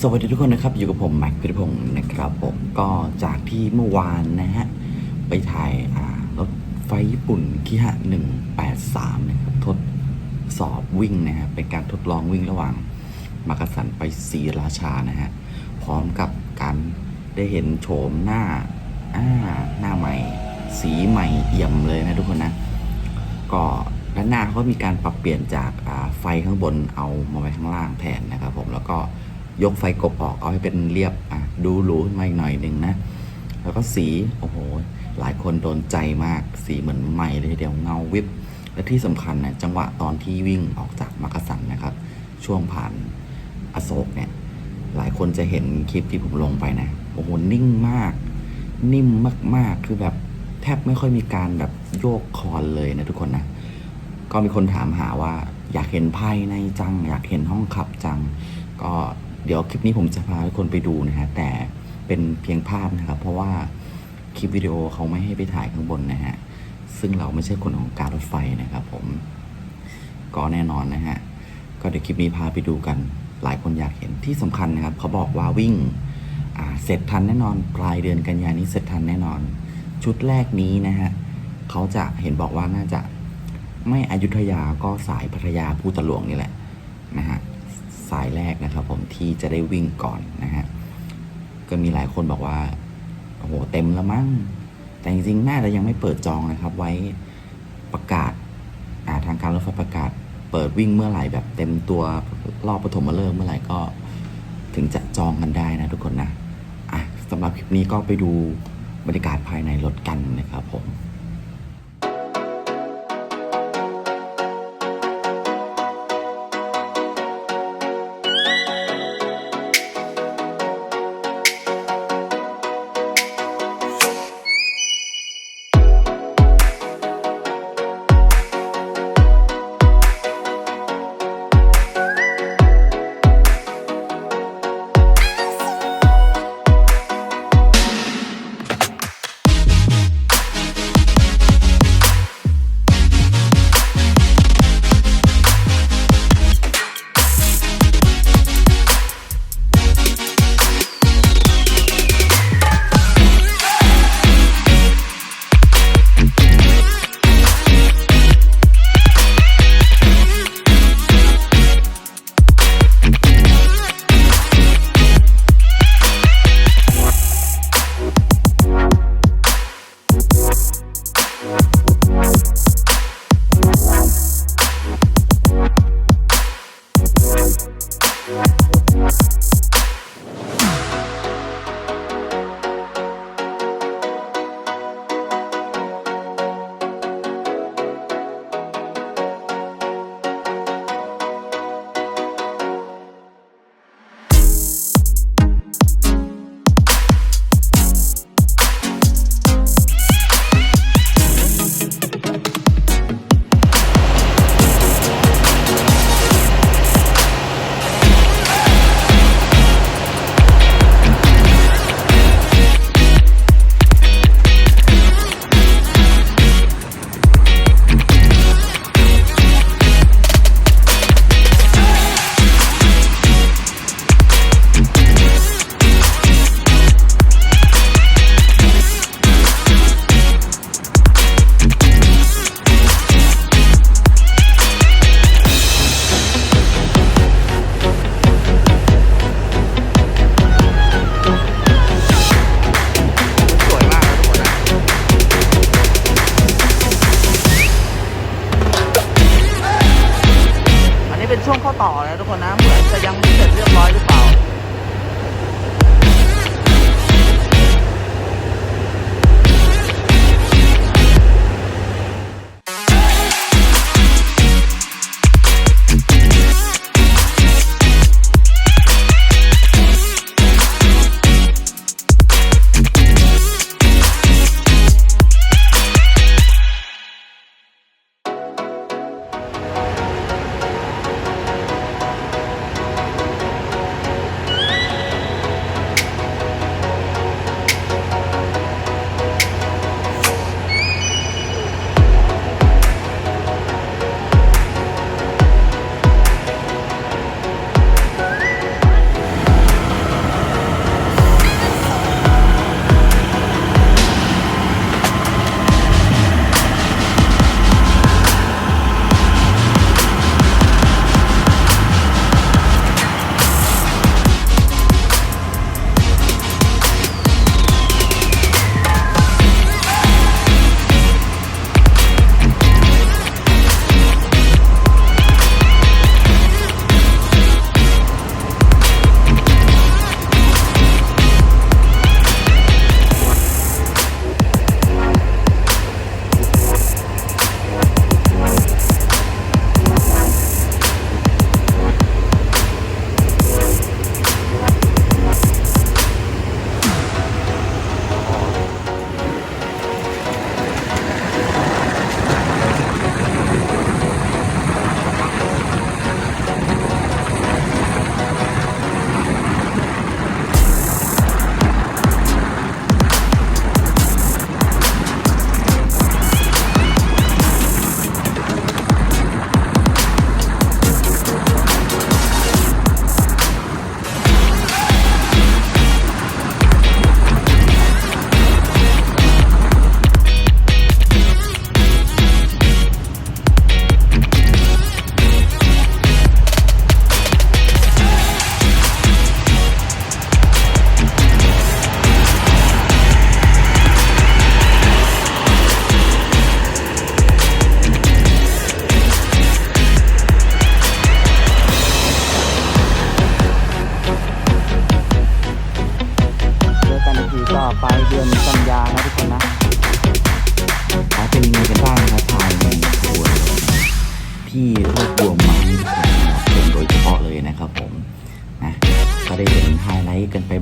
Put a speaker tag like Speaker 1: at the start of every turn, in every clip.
Speaker 1: สวัสดีทุกคนนะครับ อยู่กับผมแม็กพิรพงศ์นะครับผมก็จากที่เมื่อวานนะฮะ ไปถ่ายรถไฟญี่ปุ่นคิฮะ183นะครับทดสอบวิ่งนะฮะ เป็นการทดลองวิ่งระหว่างมากสันไปศรีราชานะฮะ พร้อมกับการได้เห็นโฉมหน้าอ่าหน้าใหม่ สีใหม่เอี่ยมเลยนะทุกคนนะ ก็ด้านหน้าเขามีการปรับเปลี่ยนจากไฟข้างบนเอามาไว้ข้างล่างแทนนะครับผมแล้วก็ ยกไฟกบออกเอาให้เป็นเรียบอะดูหรูขึ้นมาอีกหน่อยหนึ่งนะ แล้วก็สีโอ้โหหลายคนโดนใจมากสีเหมือนใหม่เลยทีเดียวเงาวิบและที่สำคัญนะจังหวะตอนที่วิ่งออกจากมักกะสันนะครับ ช่วงผ่านอโศกเนี่ยหลายคนจะเห็นคลิปที่ผมลงไปนะโอ้โหนิ่งมาก นิ่มมากๆคือแบบแทบไม่ค่อยมีการแบบโยกคอนเลยนะทุกคนนะก็มีคนถามหาว่าอยากเห็นภายในจัง อยากเห็นห้องขับจัง ก็ เดี๋ยวคลิปนี้ผมจะพาทุกคนไปดูนะฮะแต่เป็นเพียงภาพนะครับ เพราะว่าคลิปวิดีโอเขาไม่ให้ไปถ่ายข้างบนนะฮะซึ่งเราไม่ใช่คนของการรถไฟนะครับ ผมก็แน่นอนนะฮะก็เดี๋ยวคลิปนี้พาไปดูกัน หลายคนอยากเห็นที่สำคัญนะครับ เขาบอกว่าวิ่งเสร็จทันแน่นอนปลายเดือนกันยานี้เสร็จทันแน่นอน ชุดแรกนี้นะฮะเขาจะเห็นบอกว่าน่าจะไม่อยุธยาก็สายพัทยาภูตะหลวงนี่แหละนะฮะ สายแรกนะครับ ผมที่จะได้วิ่งก่อนนะฮะก็มีหลายคนบอกว่าโอ้โหเต็มแล้วมั้งแต่จริงๆน่าจะยังไม่เปิดจองนะครับ ไว้ประกาศาทางการรถไฟประกาศ เปิดวิ่งเมื่อไหร่แบบเต็มตัวรอบปฐมฤกษ์เมื่อไหร่ก็ถึงจะจองกันได้นะทุกคนนะอะสำหรับคลิปนี้ก็ไปดูบรรยากาศภายในรถกันนะครับ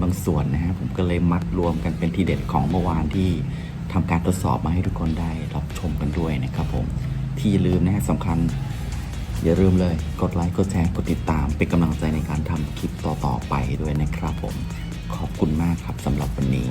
Speaker 1: บางส่วนนะฮะผมก็เลยมัดรวมกันเป็นทีเด็ดของเมื่อวานที่ทำการทดสอบมาให้ทุกคนได้รับชมกันด้วยนะครับผมที่ลืมนะฮะสำคัญ อย่าลืมเลยกดไลค์กดแชร์กดติดตาม เป็นกำลังใจในการทำคลิปต่อๆไปด้วยนะครับผมขอบคุณมากครับสำหรับวันนี้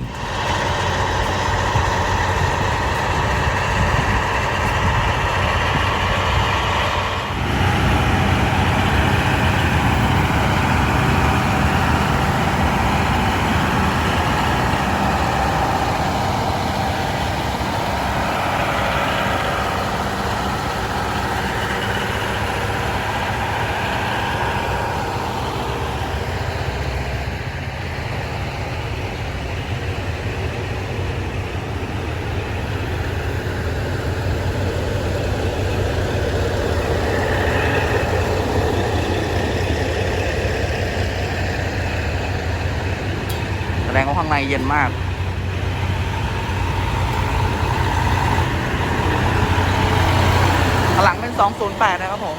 Speaker 1: ในเย็นมาก หลังเป็น 208 นะครับผม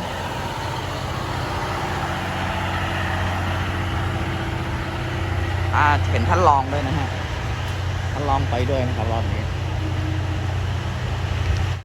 Speaker 1: อ่าเห็นท่านรองด้วยนะฮะ ท่านรองไปด้วยนะครับรอบนี้